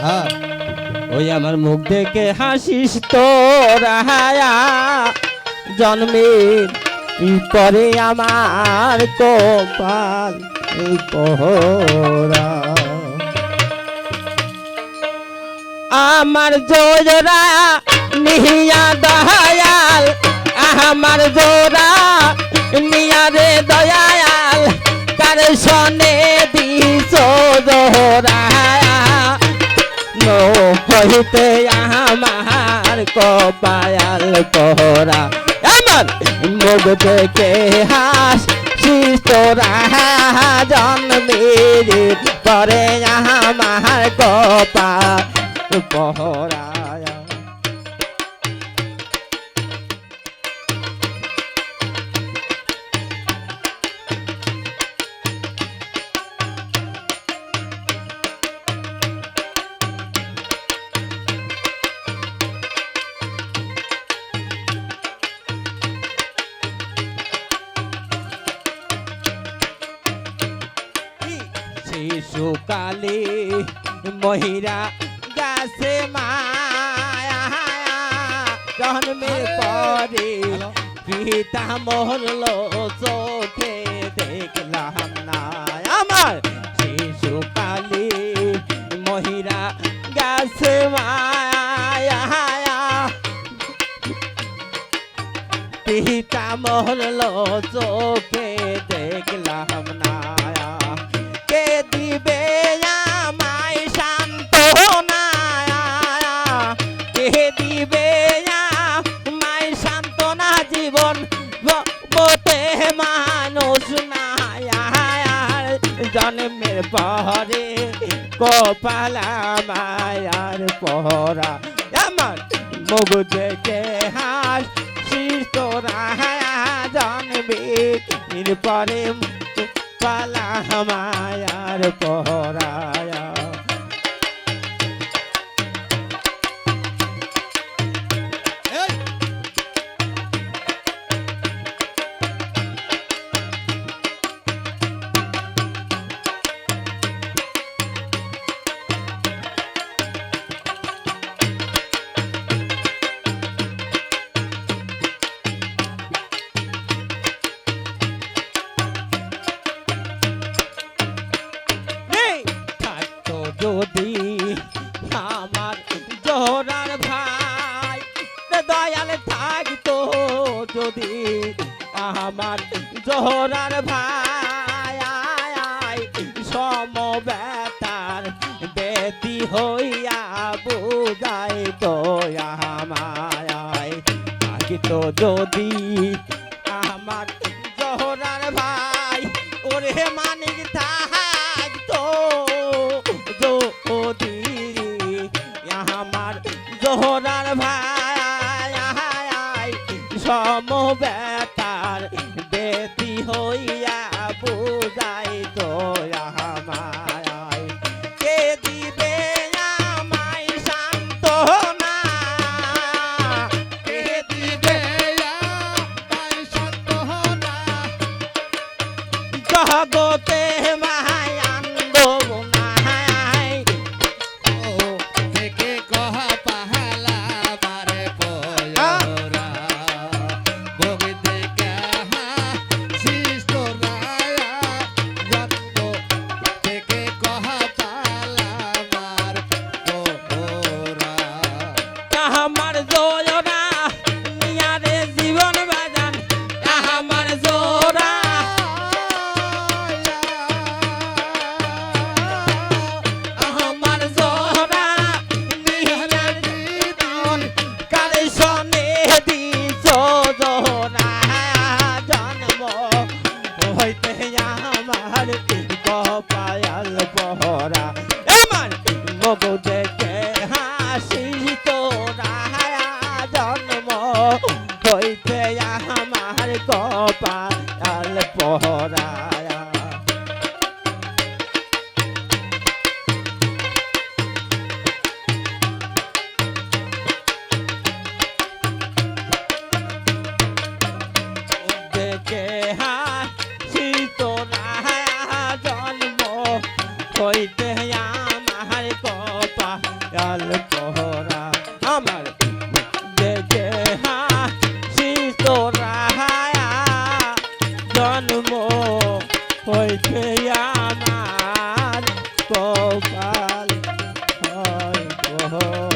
হ্যাঁ। ওই আমার মুখ দেখে হাসিস তোরা জন্মের পরে আমার কপাল পহরা আমার জোরা নিহিয়া দয়াল, আমার জোরা নিয়া রে নো হইতে আমার কপায়াল পহরা এমন মুখ দেখে হাস তোরা জন্মের পরে আমার কপা পহরা শিশুকালে মহিরা গাছে মায়া জন্মের পরে পিতা মরল চোখে দেখলাম না আমার শিশুকালে মহিরা গাছে মায়া পিতা মরল চোখে দেখলাম না দিবে আমায় শান্ত কে দিবে আমায় শান্ত জীবন? বতে মানুষ না জন্মের পরে কপালা মায়ার পহরা। আমার মুখ দেখে হাস তোরা। জন্মে পরে পালা মায়ার পহরায়া জোরার ভাই সমবেতার বেতি হইয়া বুঝাই তো আমায় থাকিতো যদি adotem দিছ জোরা জন্ম হইতে আমার কপায়াল পহরা আমার মগু দেখে হাসি তোরা জন্ম হইতে আমার কপায়াল পহরা হাই কপা, আল কোহরা আমার দেখে হা শীতরা হায়া জন্ম হইতে আমার কপাল, হয় কোহরা